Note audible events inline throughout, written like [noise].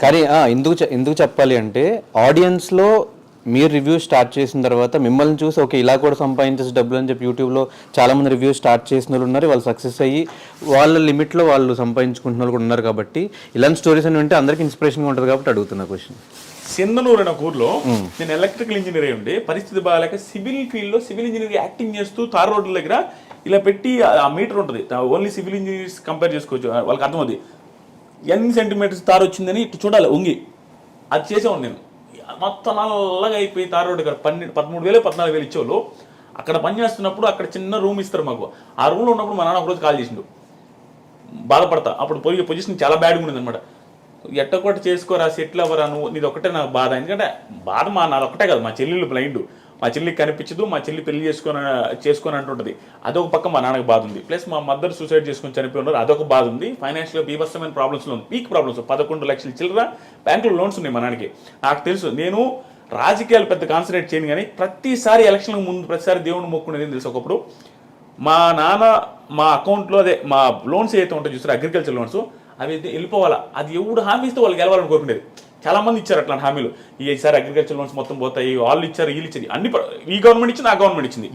కానీ ఎందుకు ఎందుకు చెప్పాలి అంటే ఆడియన్స్లో మీరు రివ్యూ స్టార్ట్ చేసిన తర్వాత మిమ్మల్ని చూసి ఓకే ఇలా కూడా సంపాదించేసి డబ్బులు అని చెప్పి యూట్యూబ్లో చాలా మంది రివ్యూ స్టార్ట్ చేసిన వాళ్ళు ఉన్నారు వాళ్ళు సక్సెస్ అయ్యి వాళ్ళ లిమిట్లో వాళ్ళు సంపాదించుకుంటున్న వాళ్ళు కూడా ఉన్నారు కాబట్టి ఇలాంటి స్టోరీస్ అని వింటే అందరికి ఇన్స్పిరేషన్గా ఉంటుంది కాబట్టి అడుగుతున్నా క్వశ్చన్. సింధనూరు అనే ఊర్లో నేను ఎలక్ట్రికల్ ఇంజనీర్ అయి ఉండి పరిస్థితి బాగాలేక సివిల్ ఫీల్డ్లో సివిల్ ఇంజనీర్ యాక్టింగ్ చేస్తూ తార్ రోడ్ల దగ్గర ఇలా పెట్టి ఆ- ఆ మీటర్ ఉంటుంది. ఓన్లీ సివిల్ ఇంజనీర్స్ కంపేర్ చేసుకోవచ్చు వాళ్ళకి అర్థమవుతుంది ఎన్ని సెంటీమీటర్స్ తారు వచ్చిందని ఇటు చూడాలి ఉంగి అది చేసేవాడు నేను. మొత్తం నల్లగా అయిపోయి తారు రోడ్డు ఇక్కడ పన్నెండు పదమూడు వేలు పద్నాలుగు వేలు ఇచ్చేవాళ్ళు. అక్కడ పని చేస్తున్నప్పుడు అక్కడ చిన్న రూమ్ ఇస్తారు మాకు. ఆ రూమ్లో ఉన్నప్పుడు మా నాన్న ఒకరోజు కాల్ చేసిండు. బాధపడతా. అప్పుడు పోయి పొజిషన్ చాలా బ్యాడ్గా ఉండేది అనమాట ఎట్టకొట్ట చేసుకోరా సెటిల్ అవ్వరా నువ్వు? నీది ఒకటే నాకు బాధ. ఎందుకంటే బాధ మా నాది ఒకటే కదా మా చెల్లెళ్ళు బ్లైండ్ మా చెల్లికి కనిపించదు మా చెల్లి పెళ్ళి చేసుకొని చేసుకొని అంటుంటుంది. అదొక పక్క మా నాన్నకి బాధ ఉంది. ప్లస్ మా మదర్ సూసైడ్ చేసుకొని చనిపోయి ఉన్నారు అదొక బాధ ఉంది. ఫైనాన్షియల్గా బీభత్సమైన ప్రాబ్లమ్స్లో ఉంది. పీక్ ప్రాబ్లమ్స్ పదకొండు లక్షల చిల్లర బ్యాంకులో లోన్స్ ఉన్నాయి మా నాన్నకి. నాకు తెలుసు. నేను రాజకీయాలు పెద్ద కాన్సన్ట్రేట్ చేయను కానీ ప్రతిసారి ఎలక్షన్లకు ముందు ప్రతిసారి దేవుని మొక్కునేది తెలుసు ఒకప్పుడు? మా నాన్న మా అకౌంట్లో అదే మా లోన్స్ ఏదైతే ఉంటాయో చూసారు? అగ్రికల్చర్ లోన్స్ అవి అయితే వెళ్ళిపోవాలా? అది ఎవడు హామీ ఇస్తే వాళ్ళు గెలవాలని కోరుకునేది. చాలా మంది ఇచ్చారు అట్లాంటి హామీలు. ఈసారి అగ్రికల్చర్ లోన్స్ మొత్తం పోతాయి వాళ్ళు ఇచ్చారు వీళ్ళు ఇచ్చింది అన్ని ఈ గవర్నమెంట్ ఇచ్చింది ఆ గవర్నమెంట్ ఇచ్చింది.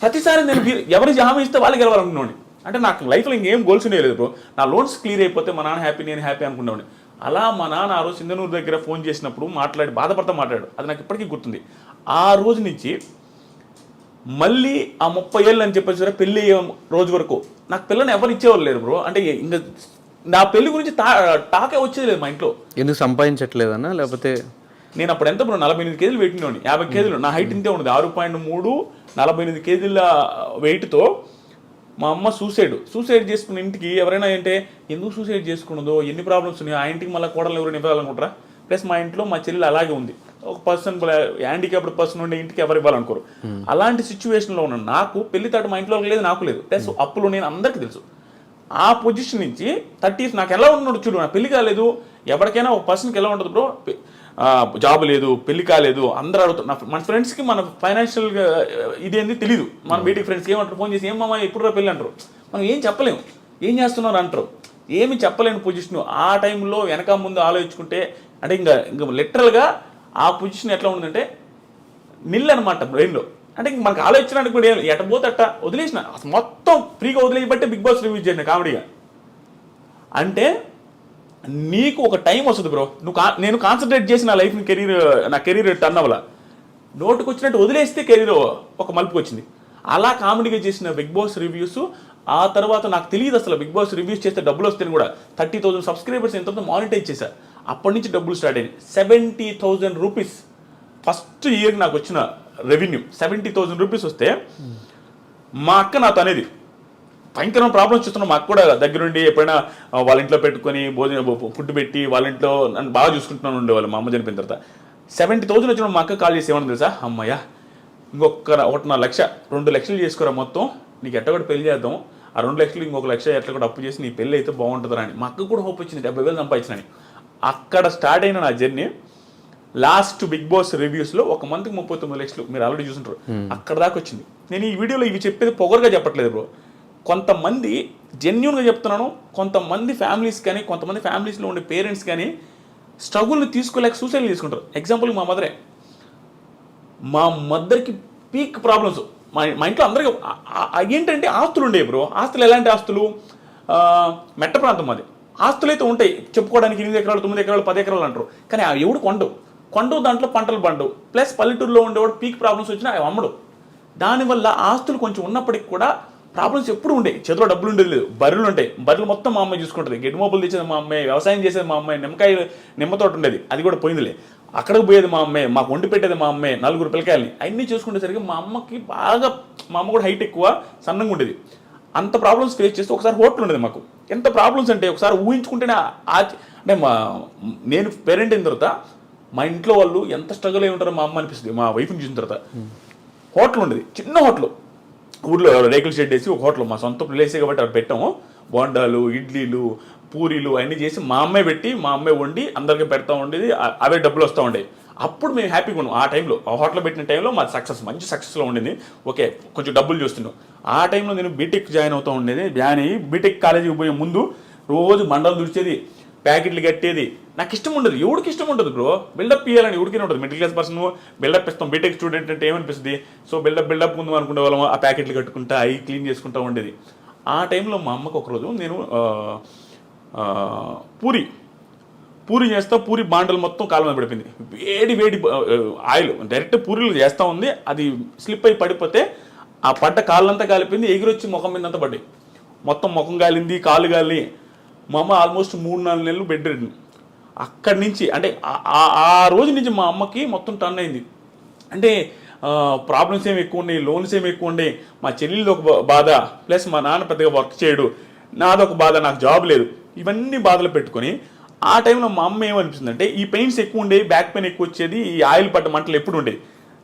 ప్రతిసారి నేను వీరు- ఎవరు హామీ ఇస్తే వాళ్ళు గెలవాలనుకున్నాను అంటే నాకు లైఫ్లో ఇంకేం గోల్స్ లేదు బ్రో నా లోన్స్ క్లియర్ అయిపోతే మా నాన్న హ్యాపీ నేను హ్యాపీ అనుకున్నాను అలా మా నాన్న ఆ రోజు సింధనూరు దగ్గర ఫోన్ చేసినప్పుడు మాట్లాడి బాధపడతా మాట్లాడాడు. అది నాకు ఇప్పటికీ గుర్తుంది. ఆ రోజు నుంచి మళ్ళీ ఆ ముప్పై ఏళ్ళు అని చెప్పేసి పెళ్ళి అయ్యే రోజు వరకు నాకు పిల్లని ఎవరు ఇచ్చేవాళ్ళు లేరు బ్రో అంటే ఇంకా నా పెళ్ళి గురించి టాకే వచ్చేది లేదు మా ఇంట్లో. ఎందుకు సంపాదించట్లేదన్నా? లేకపోతే నేను అప్పుడు ఎంత బ్రో? నలభై ఎనిమిది కేజీలు వెయిట్ ఉండేవాడిని యాభై కేజీలు. నా హైట్ ఇంతే ఉండదు. ఆరు పాయింట్ మూడు నలభై ఎనిమిది కేజీల వెయిట్తో మా అమ్మ సూసైడ్. సూసైడ్ చేసుకున్న ఇంటికి ఎవరైనా అంటే ఎందుకు సూసైడ్ చేసుకున్నదో? ఎన్ని ప్రాబ్లమ్స్ ఉన్నాయి? ఆ ఇంటికి మళ్ళీ కోడలు ఎవరైనా ఇవ్వాలనుకుంటారా? ప్లస్ మా ఇంట్లో మా చెల్లి అలాగే ఉంది. ఒక పర్సన్ హ్యాండిక్యాప్డ్ పర్సన్ ఉండే ఇంటికి ఎవరు ఇవ్వాలనుకోరు. అలాంటి సిచ్యువేషన్లో ఉన్న నాకు పెళ్ళి తాట మా ఇంట్లో లేదు నాకు లేదు. ప్లస్ అప్పులు నేను అందరికీ తెలుసు. ఆ పొజిషన్ నుంచి థర్టీ నాకు ఎలా ఉన్నాడు చూడు నా పెళ్ళి కాలేదు. ఎవరికైనా ఒక పర్సన్కి ఎలా ఉంటుంది బ్రో? జాబ్ లేదు పెళ్ళి కాలేదు అందరూ అడుగుతారు నా మన ఫ్రెండ్స్కి మన ఫైనాన్షియల్ ఇదేంది తెలియదు మన బీటికి ఫ్రెండ్స్కి ఏమంటారు? ఫోన్ చేసి ఏం మామ ఎప్పుడు పెళ్ళి అంటారు. మనం ఏం చెప్పలేము ఏం చేస్తున్నారు అంటారు. ఏమి చెప్పలేని పొజిషన్. ఆ టైంలో వెనక ముందు ఆలోచించుకుంటే అంటే ఇంకా ఇంకా లిటరల్గా ఆ పొజిషన్ ఎట్లా ఉందంటే నిల్ అనమాట బ్రెయిన్లో. అంటే మనకు ఆలోచించడానికి కూడా ఏం ఎట పోతే అట్ట వదిలేసిన. అసలు మొత్తం ఫ్రీగా వదిలేయబట్టే బిగ్ బాస్ రివ్యూ చేయండి కామెడీగా. అంటే నీకు ఒక టైం వస్తుంది బ్రో. నువ్వు నేను కాన్సన్ట్రేట్ చేసి నా లైఫ్ని కెరీర్ నా కెరీర్ టర్న్ అవ్వాల? నోటుకు వచ్చినట్టు వదిలేస్తే కెరీర్ ఒక మలుపుకి వచ్చింది. అలా కామెడీగా చేసిన బిగ్ బాస్ రివ్యూస్ ఆ తర్వాత నాకు తెలియదు అసలు బిగ్ బాస్ రివ్యూస్ చేస్తే డబ్బులు వస్తాయని కూడా. థర్టీ థౌసండ్ సబ్స్క్రైబర్స్ ఎంత మానిటైజ్ చేశా. అప్పటి నుంచి డబ్బులు స్టార్ట్ అయ్యాయి. Seventy thousand rupees first year నాకు వచ్చిన రెవెన్యూ సెవెంటీ థౌసండ్ రూపీస్ వస్తే మా అక్క నాతో అనేది భయంకరం ప్రాబ్లమ్స్ చూస్తున్నాం. మాకు కూడా దగ్గరుండి ఎప్పుడైనా వాళ్ళ ఇంట్లో పెట్టుకొని భోజనం ఫుడ్ పెట్టి వాళ్ళ ఇంట్లో నన్ను బాగా చూసుకుంటున్నాను ఉండేవాళ్ళు మా అమ్మ చనిపోయిన తర్వాత. సెవెంటీ థౌసండ్ వచ్చిన మా అక్క కాల్ చేసి ఏమన్నా తెలుసా? అమ్మయ్యా ఇంకొక నా లక్ష రెండు లక్షలు చేసుకోరా మొత్తం నీకు ఎట్ట కూడా పెళ్ళి చేద్దాం. ఆ రెండు లక్షలు ఇంకొక లక్ష ఎట్లా కూడా అప్పు చేసి నీ పెళ్ళి అయితే బాగుంటుందా అని. మా అక్క కూడా హోప్ వచ్చింది డెబ్బై వేలు సంపాదించినని అక్కడ స్టార్ట్ అయిన నా జర్నీ లాస్ట్ బిగ్ బాస్ రివ్యూస్లో ఒక మంత్ ముప్పై తొమ్మిది లక్షలు మీరు ఆల్రెడీ చూసుంటారు. అక్కడ దాకా వచ్చింది. నేను ఈ వీడియోలో ఇవి చెప్పేది పొగరుగా చెప్పట్లేదు బ్రో కొంతమంది జెన్యున్గా చెప్తున్నాను కొంతమంది ఫ్యామిలీస్ కానీ కొంతమంది ఫ్యామిలీస్లో ఉండే పేరెంట్స్ కానీ స్ట్రగుల్ని తీసుకోలేక సూసైడ్ చేసుకుంటారు ఎగ్జాంపుల్ మా మదరే మా మదర్కి పీక్ ప్రాబ్లమ్స్ మా మా ఇంట్లో అందరికీ ఏంటంటే ఆస్తులు ఉండేవి బ్రో ఆస్తులు ఎలాంటి ఆస్తులు? మెట్ట ప్రాంతం అది. ఆస్తులు అయితే ఉంటాయి. చెప్పుకోవడానికి ఎనిమిది ఎకరాలు తొమ్మిది ఎకరాలు పది ఎకరాలు అంటారు. కానీ ఎవడు కొండవు కొండవు దాంట్లో పంటలు పండు ప్లస్ పల్లెటూరులో ఉండేవాడు పీక్ ప్రాబ్లమ్స్ వచ్చినా అవి అమ్మడు. దానివల్ల ఆస్తులు కొంచెం ఉన్నప్పటికి కూడా ప్రాబ్లమ్స్ ఎప్పుడు ఉండేవి చేతిలో డబ్బులు ఉండేది లేదు. బర్రెలు ఉంటాయి. బర్రెలు మొత్తం మా అమ్మాయి చూసుకుంటుంది. గడ్డి మొబ్బులు తెచ్చేది మా అమ్మాయి వ్యవసాయం చేసేది మా అమ్మాయి నిమ్మకాయ నిమ్మ తోట ఉండేది. అది కూడా పోయిందిలే. అక్కడికి పోయేది మా అమ్మాయి మాకు వండి పెట్టేది మా అమ్మాయి నలుగురు పిల్లకాయల్ని. అన్నీ చూసుకునేసరికి మా అమ్మకి బాగా మా అమ్మ కూడా హైట్ ఎక్కువ సన్నంగా ఉండేది. అంత ప్రాబ్లమ్స్ ఫేస్ చేస్తే ఒకసారి హోటల్ ఉండేది మాకు. ఎంత ప్రాబ్లమ్స్ అంటే ఒకసారి ఊహించుకుంటేనే ఆ- అంటే మా నేను పేరెంట్ అయిన తర్వాత మా ఇంట్లో వాళ్ళు ఎంత స్ట్రగుల్ అయి ఉంటారో మా అమ్మ అనిపిస్తుంది. మా వైఫ్ని చూసిన తర్వాత. హోటల్ ఉండేది. చిన్న హోటల్. ఊర్లో రేకుల షెడ్ వేసి ఒక హోటల్. మా సొంత ప్లేసే కాబట్టి అక్కడ పెట్టాము. బోండాలు ఇడ్లీలు పూరీలు అన్నీ చేసి మా అమ్మాయి పెట్టి మా అమ్మాయి వండి అందరికీ పెడతా ఉండేది. అవే డబ్బులు వస్తూ ఉండేవి. అప్పుడు మేము హ్యాపీగా ఉన్నాం. ఆ టైంలో ఆ హోటల్ పెట్టిన టైంలో మాది సక్సెస్. మంచి సక్సెస్లో ఉండింది. ఓకే కొంచెం డబ్బులు చూస్తున్నాం. ఆ టైంలో నేను బీటెక్ జాయిన్ అవుతూ ఉండేది. జాయిన్ అయ్యి బీటెక్ కాలేజీకి పోయే ముందు రోజు మండలు దుడిచేది ప్యాకెట్లు కట్టేది. నాకు ఇష్టం ఉండదు ఎవడికి ఇష్టం ఉండదు బ్రో బిల్డప్ ఇవ్వాలని ఎవరికి ఉండదు మిడిల్ క్లాస్ పర్సన్ బిల్డప్ ఇస్తాం. బీటెక్ స్టూడెంట్ అంటే ఏమనిపిస్తుంది? సో బిల్డప్ బిల్డప్ ముందు అనుకునే వాళ్ళం ఆ ప్యాకెట్లు కట్టుకుంటా అవి క్లీన్ చేసుకుంటా ఉండేది. ఆ టైంలో మా అమ్మకు ఒకరోజు నేను పూరి పూరి చేస్తా పూరి బాండలు మొత్తం కాలం మీద పడిపోయింది. వేడి వేడి ఆయిల్. డైరెక్ట్ పూరీలు చేస్తా ఉంది. అది స్లిప్ అయి పడిపోతే ఆ పడ్డ కాళ్ళంతా కాలిపోయింది. ఎగిరొచ్చి ముఖం మీద అంతా పడ్డాయి. మొత్తం ముఖం కాలింది కాలు కాలి మా అమ్మ ఆల్మోస్ట్ మూడు నాలుగు నెలలు బెడ్ రెడ్ అక్కడి నుంచి అంటే ఆ- ఆ- రోజు నుంచి మా అమ్మకి మొత్తం టర్న్ అయింది. అంటే ప్రాబ్లమ్స్ ఏమి ఎక్కువ ఉన్నాయి లోన్స్ ఏమి ఎక్కువ ఉన్నాయి మా చెల్లెళ్ళు ఒక బా- బాధ ప్లస్ మా నాన్న పెద్దగా వర్క్ చేయడు. నాదొక బాధ నాకు జాబ్ లేదు. ఇవన్నీ బాధలు పెట్టుకొని ఆ టైంలో మా అమ్మ ఏమనిపిస్తుంది అంటే ఈ పెయిన్స్ ఎక్కువ ఉండే బ్యాక్ పెయిన్ ఎక్కువ వచ్చేది ఈ ఆయిల్ పడ్డ మంటలు ఎప్పుడు ఉండేవి?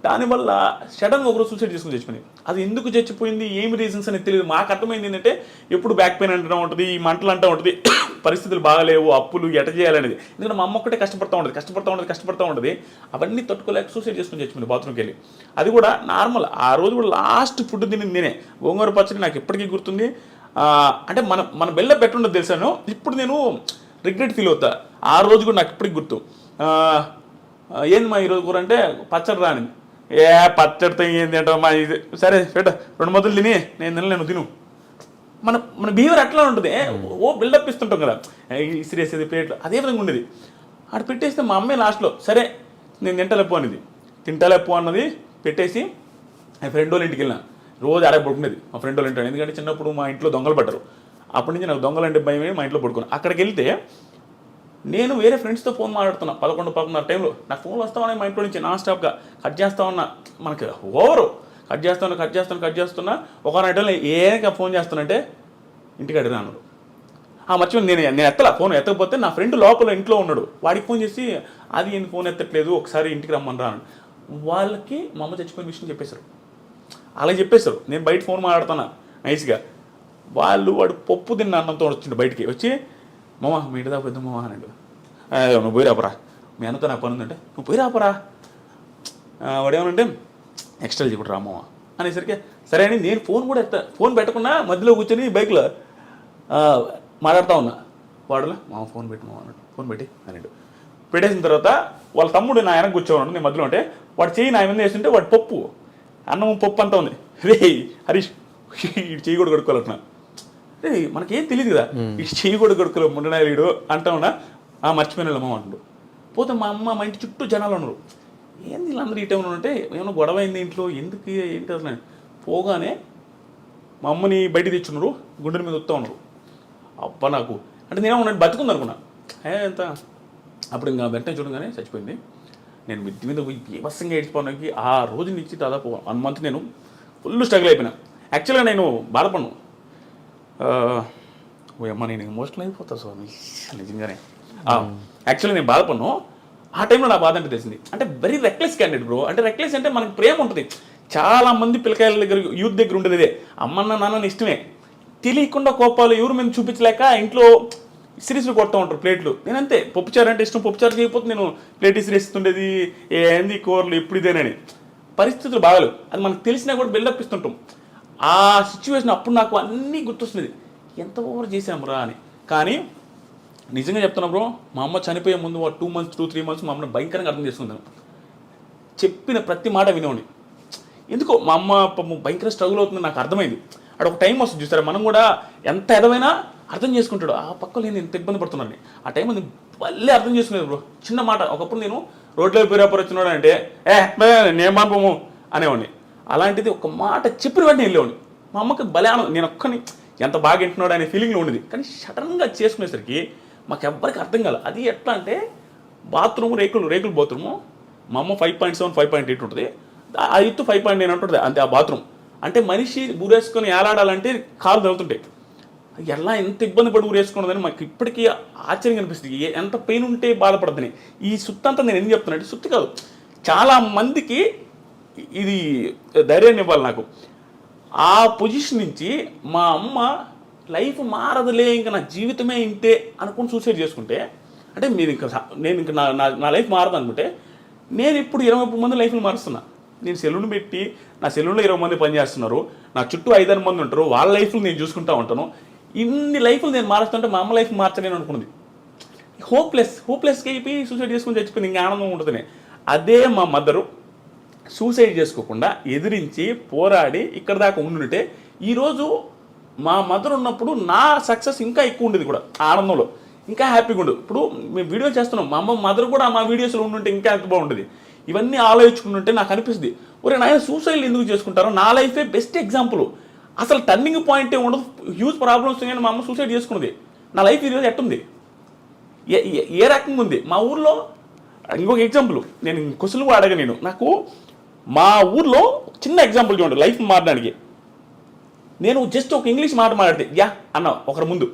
దానివల్ల సడన్గా ఒకరోజు సూసైడ్ చేసుకుని చచ్చిపోయింది అది ఎందుకు చచ్చిపోయింది? ఏమి రీజన్స్ అనేది తెలియదు. మాకు అర్థమైంది ఏంటంటే ఎప్పుడు బ్యాక్ పెయిన్ అంటూ ఉంటుంది ఈ మంటలు అంటూ ఉంటుంది [coughs] పరిస్థితులు బాగాలేవు అప్పులు ఎట చేయాలనేది. ఎందుకంటే మా అమ్మ ఒక్కటే కష్టపడతా ఉంటుంది కష్టపడతా ఉంటుంది కష్టపడతా ఉంటుంది. అవన్నీ తట్టుకోలేక సూసైడ్ చేసుకుని చచ్చిపోయింది బాత్రూమ్కి వెళ్ళి అది కూడా నార్మల్ ఆ రోజు కూడా లాస్ట్ ఫుడ్ తిని నేనే. గోంగూర పచ్చడి నాకు ఎప్పటికీ గుర్తుంది. అంటే మన మన బెల్ల పెట్టుండదు తెలుసాను ఇప్పుడు నేను రిగ్రెట్ ఫీల్ అవుతా. ఆ రోజు కూడా నాకు ఇప్పటికి గుర్తు. ఏంది మా ఈరోజు కూర అంటే పచ్చడి రాని ఏ పచ్చడితో అంటే మా ఇది సరే పెట్ట. రెండు మొదలు తిని నేను తినలేను తిను. మన మన బిహేవియర్ అట్లా ఉంటుంది. ఓ బిల్డప్ ఇస్తుంటాం కదా. ఇసిరేసేది ప్లేట్లు అదే విధంగా ఉండేది. అక్కడ పెట్టేస్తే మా అమ్మాయి లాస్ట్లో సరే నేను తింటలేపు అనేది. తింటలేపు అన్నది పెట్టేసి మా ఫ్రెండ్ వాళ్ళ ఇంటికి వెళ్ళిన. రోజు ఆడే పడుకునేది. మా ఫ్రెండ్ వాళ్ళ ఇంట్లో ఎందుకంటే చిన్నప్పుడు మా ఇంట్లో దొంగలు పడ్డారు. అప్పటి నుంచి నాకు దొంగలు అంటే భయమే మా ఇంట్లో పడుకున్నాను అక్కడికి వెళ్తే నేను వేరే ఫ్రెండ్స్తో ఫోన్ మాట్లాడుతున్నా. పదకొండు పదకొండున్నర టైంలో నాకు ఫోన్లు వస్తామని మా ఇంట్లో నుంచి. నాన్ స్టాప్గా కట్ చేస్తా ఉన్నా. మనకి ఓవరు. కట్ చేస్తాను కట్ చేస్తాను కట్ చేస్తున్నా. ఒక టైంలో ఏక ఫోన్ చేస్తానంటే ఇంటికి అడిగినాను ఆ మర్చిపోయి నేను నేను ఎత్తలా. ఫోన్ ఎత్తకపోతే నా ఫ్రెండ్ లోపల ఇంట్లో ఉన్నాడు. వాడికి ఫోన్ చేసి అది ఏం ఫోన్ ఎత్తట్లేదు. ఒకసారి ఇంటికి రమ్మని రాను వాళ్ళకి మా అమ్మ చచ్చిపోయిన విషయం చెప్పేశారు. అలా చెప్పేశారు. నేను బయట ఫోన్ మాట్లాడుతున్నా. నైస్గా వాళ్ళు వాడు పప్పు తిన్న అన్నంతో వచ్చిండు బయటికి. వచ్చి మామ మీ ఇంటి దాకా పెద్ద మామ అన్నాడు. నువ్వు పోయి రాపరా. మీ అన్నతో నాకు పని ఉందంటే నువ్వు పోయి రాపరా. ఆ, వాడు ఎక్స్ట్రా చెప్పుడు రామమ్మ అనేసరికి సరే అని నేను ఫోన్ కూడా ఎత్తా ఫోన్ పెట్టకుండా మధ్యలో కూర్చొని బైక్లో మాట్లాడుతూ ఉన్నా. వాడులా మా ఫోన్ పెట్టి మా అన్నాడు. ఫోన్ పెట్టి అన్నాడు. పెట్టేసిన తర్వాత వాళ్ళ తమ్ముడు నా వెనక కూర్చోన్నాడు నేను మధ్యలో ఉంటే వాడు చెయ్యి నా మీద వేస్తుంటే వాడు పప్పు అన్నం పప్పు అంతా ఉంది. రే హరీష్ [laughs] ఇటు చెయ్యి కూడా కొడుకోవాలంటున్నా మనకేం తెలియదు కదా ఇటు చెయ్యి కూడా కొడుకోలే ముండనాయుడు అంటా ఉన్నా ఆ మర్చిపోయిన అమ్మ అంటాడు పోతే మా అమ్మ మా ఇంటి చుట్టూ జనాలు ఉన్నారు. ఏంది వీళ్ళందరూ ఈ టైంలో ఉంటే ఏమైనా గొడవ అయింది ఇంట్లో? ఎందుకు ఏంటి అసలు. పోగానే మా అమ్మని బయటికి తెచ్చున్నారు గుండెల మీద వస్తూ ఉన్నారు. అబ్బా నాకు. అంటే నేను ఉన్నాను బతుకుంది అనుకున్నా. ఏ ఎంత? అప్పుడు ఇంకా వెంటనే చూడగానే చచ్చిపోయింది. నేను మిద్ది మీద పోయి బీభత్సంగా ఏడ్చిపోవడానికి ఆ రోజు నుంచి దాదాపు వన్ మంత్ నేను ఫుల్ స్ట్రగుల్ అయిపోయినా. యాక్చువల్గా నేను బాధపడను ఓ అమ్మ నేను ఎమోషనల్ అయిపోతా స్వామి. నిజంగానే. యాక్చువల్లీ నేను బాధపడను ఆ టైంలో నా బాధ అంటే తెలిసింది. అంటే వెరీ రెక్లెస్ క్యాండిడేట్ బ్రో అంటే రెక్లెస్ అంటే మనకి ప్రేమ ఉంటుంది. చాలా మంది పిల్లకాయల దగ్గర యూత్ దగ్గర ఉండేది ఇదే. అమ్మన్న నాన్న ఇష్టమే. తెలియకుండా కోపాలు ఎవరు మీద చూపించలేక ఇంట్లో సిరీస్లు కొడతా ఉంటారు ప్లేట్లు. నేను అంతే. పప్పుచారు అంటే ఇష్టం పప్పుచారు చేయకపోతే నేను ప్లేట్ ఇస్తుండేది ఏంది కూరలు ఎప్పుడు ఇదేనని. పరిస్థితులు బాగాలేవు. అది మనకు తెలిసినా కూడా బిల్డప్ ఇస్తుంటాం. ఆ సిచ్యువేషన్ అప్పుడు నాకు అన్నీ గుర్తొస్తుంది. ఎంత ఓవర్ చేశాం రా అని. కానీ నిజంగా చెప్తున్నా బ్రో మా అమ్మ చనిపోయే ముందు two months two three months మా అమ్మని భయంకరంగా అర్థం చేసుకుందాను చెప్పిన ప్రతి మాట వినేవాడిని. ఎందుకో మా అమ్మ పాపం భయంకర స్ట్రగుల్ అవుతుంది నాకు అర్థమైంది. అక్కడ ఒక టైం వస్తుంది చూసారా మనం కూడా ఎంత ఎదవైనా అర్థం చేసుకుంటాడు. ఆ పక్కలో నేను ఇంత ఇబ్బంది పడుతున్నాను ఆ టైం నేను మళ్ళీ అర్థం చేసుకునేది బ్రో చిన్న మాట ఒకప్పుడు నేను రోడ్లో పేరాపర్ వచ్చినాడు అంటే ఏ నేను పంపము అనేవాడిని. అలాంటిది ఒక మాట చెప్పిన వెంటనే వెళ్ళేవాడిని మా అమ్మకి బలానం నేను ఒక్కని ఎంత బాగా వింటున్నాడు అనే ఫీలింగ్లో ఉండేది. కానీ సడన్గా చేసుకునేసరికి మాకు ఎవ్వరికి అర్థం కాదు అది ఎట్లా అంటే బాత్రూమ్ రేకులు రేకులు బాత్రూము మా అమ్మ five point seven five point eight ఉంటుంది. ఆ ఎత్తు ఫైవ్ పాయింట్ నైన్ ఉంటుంది అంతే ఆ బాత్రూమ్ అంటే మనిషి ఊరేసుకొని ఏలాడాలంటే కాలు తగ్గుతుంటాయి ఎలా ఎంత ఇబ్బంది పడి ఊరేసుకున్నదని మాకు ఇప్పటికీ ఆశ్చర్యం కనిపిస్తుంది. ఎంత పెయిన్ ఉంటే బాధపడదని ఈ సుత్తంతా నేను ఎందుకు చెప్తున్నా అంటే సుత్తి కాదు. చాలా మందికి ఇది ధైర్యాన్ని ఇవ్వాలి నాకు. ఆ పొజిషన్ నుంచి మా అమ్మ లైఫ్ మారదులే ఇంకా నా జీవితమే ఇంతే అనుకుని సూసైడ్ చేసుకుంటే అంటే మీరు ఇంకా నేను ఇంకా నా నా- నా లైఫ్ మారదు అనుకుంటే నేను ఇప్పుడు ఇరవై ముప్పై మంది లైఫ్ని మారుస్తున్నా. నేను సెలూన్ పెట్టి నా సెలూన్లో ఇరవై మంది పనిచేస్తున్నారు నా చుట్టూ ఐదారు మంది ఉంటారు వాళ్ళ లైఫ్లు నేను చూసుకుంటా ఉంటాను. ఇన్ని లైఫ్లు నేను మారుస్తుంటే మా అమ్మ లైఫ్ మార్చలేను అనుకున్నది. హోప్లెస్ హోప్లెస్కి అయిపోయి సూసైడ్ చేసుకుని చచ్చిపోయింది ఇంకా ఆనందం ఉంటుంది అదే మా మదరు సూసైడ్ చేసుకోకుండా ఎదిరించి పోరాడి ఇక్కడ దాకా ఉండుంటే ఈరోజు మా మదర్ ఉన్నప్పుడు నా సక్సెస్ ఇంకా ఎక్కువ ఉండేది కూడా ఆనందంలో. ఇంకా హ్యాపీగా ఉండదు ఇప్పుడు మేము వీడియో చేస్తున్నాం. మా అమ్మ మదర్ కూడా మా వీడియోస్లో ఉండుంటే ఇంకా ఎంత బాగుంటుంది ఇవన్నీ ఆలోచించుకుంటుంటే నాకు అనిపిస్తుంది. ఒరే నాయన సూసైడ్ ఎందుకు చేసుకుంటారో? నా లైఫే బెస్ట్ ఎగ్జాంపుల్. అసలు టర్నింగ్ పాయింట్ ఉండదు. హ్యూజ్ ప్రాబ్లమ్స్ కానీ మా అమ్మ సూసైడ్ చేసుకున్నది. నా లైఫ్ ఈరోజు ఎట్టుంది? ఏ ఏ- ఏ రకంగా ఉంది? మా ఊర్లో ఇంకొక ఎగ్జాంపుల్. నేను క్వశ్చన్ కూడా అడగ నేను. నాకు మా ఊర్లో చిన్న ఎగ్జాంపుల్ చూడండి లైఫ్ మారడానికి. నేను జస్ట్ ఒక ఇంగ్లీష్ మాట మాట్లాడితే యా అన్న ఒకరి ముందు.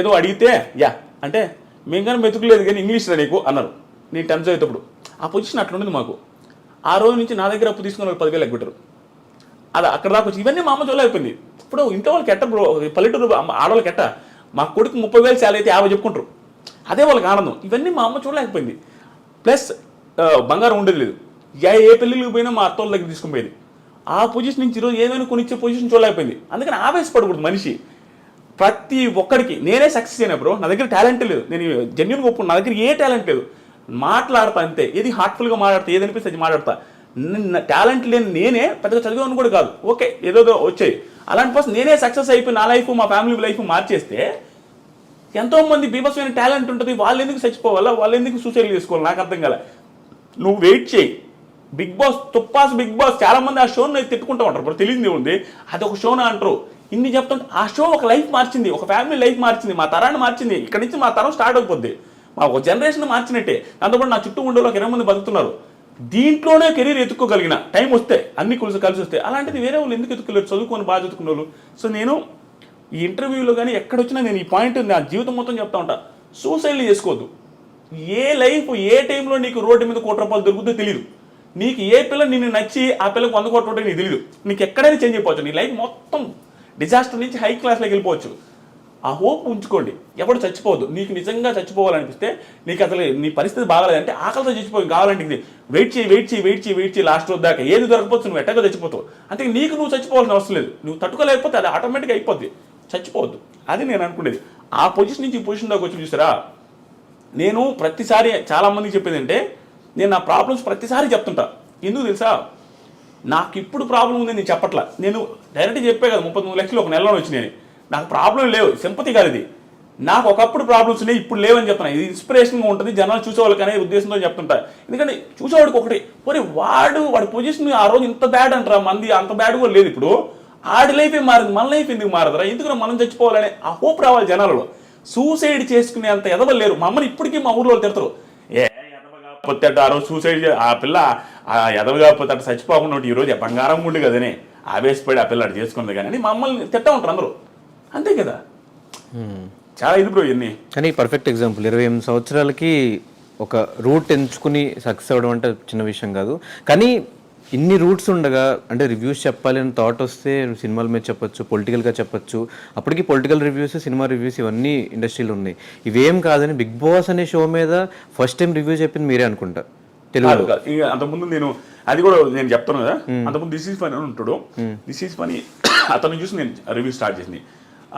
ఏదో అడిగితే యా అంటే మేము కానీ మెతుకులేదు కానీ ఇంగ్లీష్ రా నీకు అన్నారు. నేను టెన్త్ చదివేటప్పుడు. ఆ పొజిషన్ అట్లుండదు మాకు. ఆ రోజు నుంచి నా దగ్గర అప్పు తీసుకున్న వాళ్ళు పదివేలు ఎగ్గొట్టారు అది అక్కడ దాకా వచ్చి ఇవన్నీ మా అమ్మ జోలు అయిపోయింది. ఇప్పుడు ఇంట్లో వాళ్ళకి ఎట్ట బ్రో పల్లెటూరు ఆడవాళ్ళకి ఎట్ట మా కొడుకు ముప్పై వేలు శాలరీ అయితే యాభై చెప్పుకుంటారు. అదే వాళ్ళకి ఆనందం. ఇవన్నీ మా అమ్మ చూడలేకపోయింది ప్లస్ బంగారం ఉండేది లేదు. ఏ ఏ పెళ్ళిళ్ళకి పోయినా మా అత్తోళ్ళ దగ్గర తీసుకుని పోయేది ఆ పొజిషన్ నుంచి ఈరోజు ఏదైనా కొనిచ్చే పొజిషన్ చూడలేకపోయింది. అందుకని ఆవేశపడకూడదు మనిషి. ప్రతి ఒక్కడికి నేనే సక్సెస్ అయినా బ్రో నా దగ్గర టాలెంట్ లేదు. నేను జెన్యున్ ఒప్పు నా దగ్గర ఏ టాలెంట్ లేదు. మాట్లాడతా అంతే. ఏది హార్ట్ఫుల్గా మాట్లాడతా ఏది అనిపిస్తే అది మాట్లాడతా. టాలెంట్ లేని నేనే పెద్దగా చదివాను కూడా కాదు. ఓకే ఏదో వచ్చాయి. అలాంటి పర్సన్ నేనే సక్సెస్ అయిపోయి నా లైఫ్ మా ఫ్యామిలీ లైఫ్ మార్చేస్తే ఎంతో మంది బీభత్సమైన టాలెంట్ ఉంటుంది. వాళ్ళు ఎందుకు చచ్చిపోవాలా? వాళ్ళు ఎందుకు సూసైడ్ చేసుకోవాలి? నాకు అర్థం కాలే. నువ్వు వెయిట్ చేయి. బిగ్ బాస్ తుప్పాస్ బిగ్ బాస్ చాలా మంది ఆ షోని తిట్టుకుంటూ ఉంటారు. ఇప్పుడు తెలియదు ఉంది అది ఒక షోనా అంటారు. ఇన్ని చెప్తుంటే ఆ షో ఒక లైఫ్ మార్చింది ఒక ఫ్యామిలీ లైఫ్ మార్చింది మా తరాన్ని మార్చింది. ఇక్కడ నుంచి మా తరం స్టార్ట్ అయిపోద్ది. మా ఒక జనరేషన్ మార్చినట్టే. దాంతోపాటు నా చుట్టూ ఉండే ఒక ఇరవై మంది బతుకుతున్నారు. దీంట్లోనే కెరీర్ ఎత్తుకోగలిగిన టైం వస్తే అన్ని కలిసి కలిసి వస్తే అలాంటిది వేరే వాళ్ళు ఎందుకు ఎత్తుకోలేరు? చదువుకొని బాగా చదువుకునే వాళ్ళు. సో నేను ఈ ఇంటర్వ్యూలో కానీ ఎక్కడ వచ్చినా నేను ఈ పాయింట్ నా జీవితం మొత్తం చెప్తా ఉంటా. సూసైడ్లు చేసుకోవద్దు. ఏ లైఫ్ ఏ టైంలో నీకు రోడ్డు మీద కోటి రూపాయలు దొరుకుతుందో తెలియదు నీకు ఏ పిల్ల నిన్ను నచ్చి ఆ పిల్లకి వంద కోట్లు ఉంటే నీకు తెలియదు నీకు ఎక్కడైనా చేంజ్ అయిపోవచ్చు. నీ లైఫ్ మొత్తం డిజాస్టర్ నుంచి హై క్లాస్లోకి వెళ్ళిపోవచ్చు. ఆ హోప్ ఉంచుకోండి. ఎవడు చచ్చిపోవద్దు. నీకు నిజంగా చచ్చిపోవాలనిపిస్తే నీకు అసలు నీ పరిస్థితి బాగాలేదంటే ఆకలితో చచ్చిపోయి కావాలంటే ఇది వెయిట్ చేయి వెయిట్ చేయి వెయిట్ చేయి వెయిట్ చేయి లాస్ట్ రోజు దాకా. ఏది దొరకపోవచ్చు నువ్వు ఎట్టగా చచ్చిపోతావు. అంతే నీకు నువ్వు చచ్చిపోవాల్సిన అవసరం లేదు. నువ్వు తట్టుకోలేకపోతే అది ఆటోమేటిక్గా అయిపోద్ది. చచ్చిపోవద్దు. అది నేను అనుకునేది. ఆ పొజిషన్ నుంచి ఈ పొజిషన్ దాకా వచ్చి చూసారా? నేను ప్రతిసారి చాలామందికి చెప్పింది చెప్పేది అంటే నేను నా ప్రాబ్లమ్స్ ప్రతిసారి చెప్తుంటా. ఎందుకు తెలుసా? నాకు ఇప్పుడు ప్రాబ్లం ఉంది నేను చెప్పట్లా. నేను డైరెక్ట్ చెప్పే కదా ముప్పై మూడు లక్షలు ఒక నెలలో వచ్చినాయి నాకు ప్రాబ్లం లేవు సింపతి కాదు ఇది. నాకు ఒకప్పుడు ప్రాబ్లమ్స్ ఉన్నాయి ఇప్పుడు లేవని చెప్తున్నా. ఇది ఇన్స్పిరేషన్గా ఉంటుంది జనాలు చూసేవాళ్ళకి అనే ఉద్దేశంతో చెప్తుంటా. ఎందుకంటే చూసేవాడికి ఒకటి మరి వాడు వాడి పొజిషన్ ఆ రోజు ఇంత బ్యాడ్ అంటారా మంది అంత బ్యాడ్ కూడా లేదు ఇప్పుడు. ఆడి లైఫే మారింది? మన లైఫ్ ఎందుకు మారదురా? ఎందుకు మనం చచ్చిపోవాలనే ఆ హోప్ రావాలి జనాలలో. సూసైడ్ చేసుకునే అంత ఎదవలు లేరు. మా ఇప్పటికీ మా ఊర్లో తిడతారు. ఏ ఆ రోజు సూసైడ్ ఆ పిల్ల ఆ ఎదవగా కాకపోతే చచ్చిపోకుండా ఉంటే ఈ బంగారం గుండు కదనే. ఆవేశపడి ఆ పిల్ల చేసుకుంది కానీ అని మమ్మల్ని తిట్టా ఉంటారు అందరూ. అంతే కదా? చాలా ఇది బ్రో ఇవన్నీ. కానీ పర్ఫెక్ట్ ఎగ్జాంపుల్ ఇరవై ఎనిమిది సంవత్సరాలకి ఒక రూట్ ఎంచుకుని సక్సెస్ అవ్వడం అంటే చిన్న విషయం కాదు. కానీ ఇన్ని రూట్స్ ఉండగా అంటే రివ్యూస్ చెప్పాలి అని థాట్ వస్తే సినిమాల మీద చెప్పొచ్చు పొలిటికల్గా చెప్పొచ్చు. అప్పటికి పొలిటికల్ రివ్యూస్ సినిమా రివ్యూస్ ఇవన్నీ ఇండస్ట్రీలో ఉన్నాయి. ఇవేం కాదని బిగ్ బాస్ అనే షో మీద ఫస్ట్ టైం రివ్యూ చెప్పింది మీరే అనుకుంటా. ఇక అంతకుముందు నేను అది కూడా నేను చెప్తాను కదా. అంతకుముందు దిస్ ఈజ్ పని అని ఉంటాడు. దిస్ ఈజ్ పని అతను చూసి నేను రివ్యూ స్టార్ట్ చేసింది.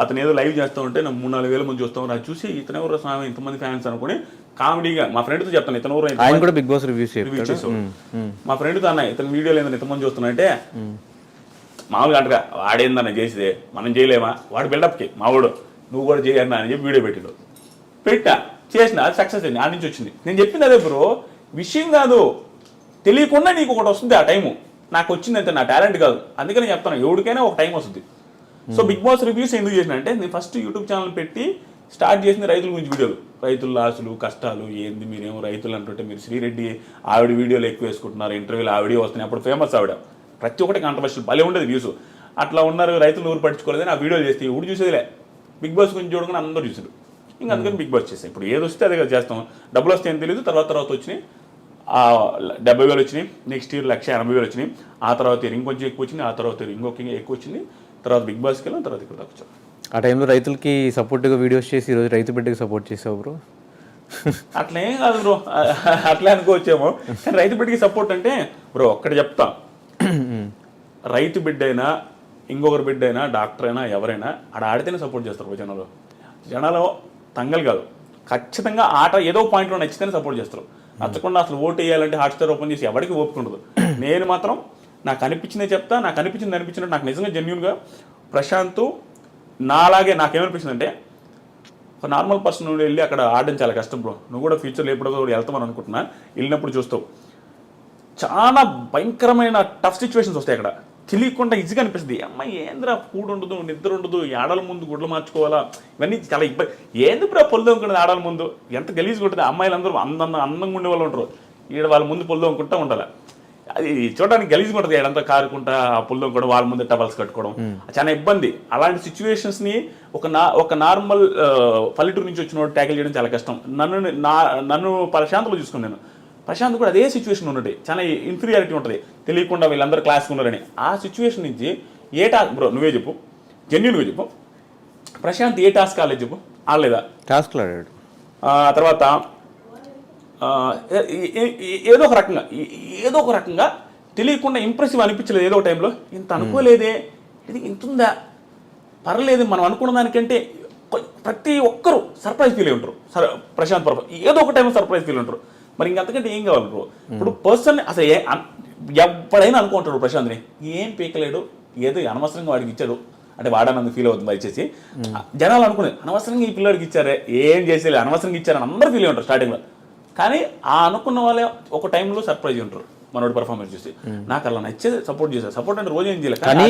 అతను ఏదో లైవ్ చేస్తూ ఉంటే నాకు మూడు నాలుగు వేల మంది చూస్తాం అది చూసి ఇతను ఎవరు స్వామి? ఇంతమంది ఫ్యాన్స్ అనుకుని కామెడీగా మా ఫ్రెండ్తో చెప్తాను ఇతను ఆయన కూడా బిగ్ బాస్ రివ్యూస్ రివ్యూ చేసావు మా ఫ్రెండ్తో అన్న ఇతను వీడియోలు ఏందని ఇంతమంది చూస్తున్నాయంటే మామూలుగా అంటగా వాడేందన్న చేసేదే? మనం చేయలేమా? వాడు బిల్డప్కి మావాడు నువ్వు కూడా చేయన్నా అని చెప్పి వీడియో పెట్టాడు. పెట్టా చేసిన అది సక్సెస్ అయింది ఆ నుంచి వచ్చింది. నేను చెప్పింది అదే బ్రో విషయం కాదు. తెలియకుండా నీకు ఒకటి వస్తుంది ఆ టైము. నాకు వచ్చింది అంతే నా టాలెంట్ కాదు. అందుకని చెప్తాను ఎవరికైనా ఒక టైం వస్తుంది. సో బిగ్ బాస్ రివ్యూస్ ఎందుకు చేసిన అంటే నేను ఫస్ట్ యూట్యూబ్ ఛానల్ పెట్టి స్టార్ట్ చేసిన రైతుల గురించి వీడియోలు రైతుల లాసులు కష్టాలు ఏంది మీరేమో రైతులు అంటుంటే మీరు శ్రీరెడ్డి ఆవిడ వీడియోలు ఎక్కువ వేసుకుంటున్నారు ఇంటర్వ్యూలు ఆవిడే వస్తున్నాయి అప్పుడు ఫేమస్ ఆవిడ. ప్రతి ఒక్కటి కాంట్రవర్షియల్ భలే ఉండేది వ్యూస్ అట్లా ఉన్నారు రైతులు ఊరు పట్టించుకోలేదని ఆ వీడియోలు చేస్తే ఊడు చూసేదిలే. బిగ్ బాస్ గురించి చూడగానే అందరూ చూసారు ఇంకా అందుకని బిగ్ బాస్ చేస్తాం ఇప్పుడు ఏది వస్తే అదే చేస్తాం. డబ్బులు వస్తే ఏం తెలియదు తర్వాత తర్వాత వచ్చినాయి. డెబ్బై వేలు వచ్చినాయి నెక్స్ట్ ఇయర్ లక్ష ఎనభై వేలు వచ్చినాయి. ఆ తర్వాత ఇయర్ ఇంకొంచెం ఎక్కువ వచ్చింది ఆ తర్వాత ఇయర్ ఇంకొక ఎక్కువ వచ్చింది. తర్వాత బిగ్ బాస్కి వెళ్ళాం తర్వాత ఇక్కడ వచ్చాం. ఆ టైంలో రైతులకి సపోర్ట్గా వీడియోస్ చేసి ఈరోజు రైతు బిడ్డకి సపోర్ట్ చేసావు బ్రో? అట్లా ఏం కాదు బ్రో. అట్లే అనుకోవచ్చేమో. కానీ రైతు బిడ్డకి సపోర్ట్ అంటే బ్రో ఒక్కటి చెప్తా. రైతు బిడ్డ అయినా ఇంకొకరి బిడ్డ అయినా డాక్టర్ అయినా ఎవరైనా ఆడ ఆడితేనే సపోర్ట్ చేస్తారు బ్రో జనాలు. జనాలు తంగలు కాదు. ఖచ్చితంగా ఆట ఏదో పాయింట్లో నచ్చితేనే సపోర్ట్ చేస్తారు. నచ్చకుండా అసలు ఓటు వేయాలంటే హాట్స్టార్ ఓపెన్ చేసి ఎవరికి ఓపిక నేను మాత్రం నాకు అనిపించిందే చెప్తా నాకు అనిపించింది అనిపించినట్టు నాకు నిజంగా జెన్యున్గా ప్రశాంత్ నాలాగే నాకేమనిపించిందంటే ఒక నార్మల్ పర్సన్ నుండి వెళ్ళి అక్కడ ఆడడం చాలా కష్టం బ్రో. నువ్వు కూడా ఫ్యూచర్లో ఎప్పుడో కూడా వెళ్తామని అనుకుంటున్నా. వెళ్ళినప్పుడు చూస్తావు. చాలా భయంకరమైన టఫ్ సిచ్యువేషన్స్ వస్తాయి అక్కడ. తెలియకుండా ఈజీగా అనిపిస్తుంది. అమ్మాయి ఏంద్రా కూడు ఉండదు నిద్ర ఉండదు ఈ ఆడల ముందు గుడ్లు మార్చుకోవాలా? ఇవన్నీ చాలా ఇబ్బంది ఏంది బ్రో పొల్లు అనుకున్నది ఆడల ముందు? ఎంత గలీజ్గా ఉంటుంది. అమ్మాయిలందరూ అందంగా అందంగా ఉండే వాళ్ళు ఉంటారు. ఈడ వాళ్ళ ముందు పొల్లు అనుకుంటా ఉండాలి. అది చూడడానికి గలీజ్గా ఉంటుంది. ఏడంతా కారుకుంటా ఆ పొల్లు కూడా వాళ్ళ ముందు టవల్స్ కట్టుకోవడం. చాలా ఇబ్బంది. అలాంటి సిచ్యువేషన్స్ని ఒక నా ఒక నార్మల్ పల్లెటూరు నుంచి వచ్చిన ట్యాకిల్ చేయడం చాలా కష్టం. నన్ను నా నన్ను ప్రశాంతంలో చూసుకున్నాను ప్రశాంత్ కూడా అదే సిచ్యువేషన్ ఉన్నది చాలా ఇన్ఫీరియారిటీ ఉంటుంది. తెలియకుండా వీళ్ళందరూ క్లాస్ ఉన్నారని. ఆ సిచ్యువేషన్ నుంచి ఏ టాస్క్ బ్రో నువ్వే చెప్పు. జెన్యున్గా చెప్పు. ప్రశాంత్ ఏ టాస్క్ ఆడలేదు చెప్పు. ఆడలేదా? టాస్క్లు ఆడాడు. తర్వాత ఏదో ఒక రకంగా ఏదో ఒక రకంగా తెలియకుండా ఇంప్రెసివ్ అనిపించలేదు ఏదో ఒక టైంలో ఇంత అనుకోలేదే. ఇది ఇంత ఉందా? పర్లేదు మనం అనుకున్న దానికంటే ప్రతి ఒక్కరు సర్ప్రైజ్ ఫీల్ అయి ఉంటారు. సర్ ప్రశాంత్ పర్ప ఏదో ఒక టైం సర్ప్రైజ్ ఫీల్ ఉంటారు. మరి ఇంకంతకంటే ఏం కావాలి బ్రో? ఇప్పుడు పర్సన్ అసలు ఏ ఎవడైనా అనుకుంటాడు ప్రశాంత్ని ఏం పీకలేడు ఏదో అనవసరంగా వాడికి ఇచ్చాడు. అంటే వాడనందుకు ఫీల్ అవుతుంది వచ్చేసి జనాలు అనుకునేది అనవసరంగా ఈ పిల్లడికి ఇచ్చారే ఏం చేసేది అనవసరంగా ఇచ్చారని అందరూ ఫీల్ అయి ఉంటారు స్టార్టింగ్లో కానీ ఆ అనుకున్న వాళ్ళే ఒక టైంలో సర్ప్రైజ్ ఉంటారు మనోడి పర్ఫార్మెన్స్ చూసి. నాకు అలా నచ్చేది సపోర్ట్ చేశారు. సపోర్ట్ అంటే రోజు ఏం చేయలేదు. కానీ కానీ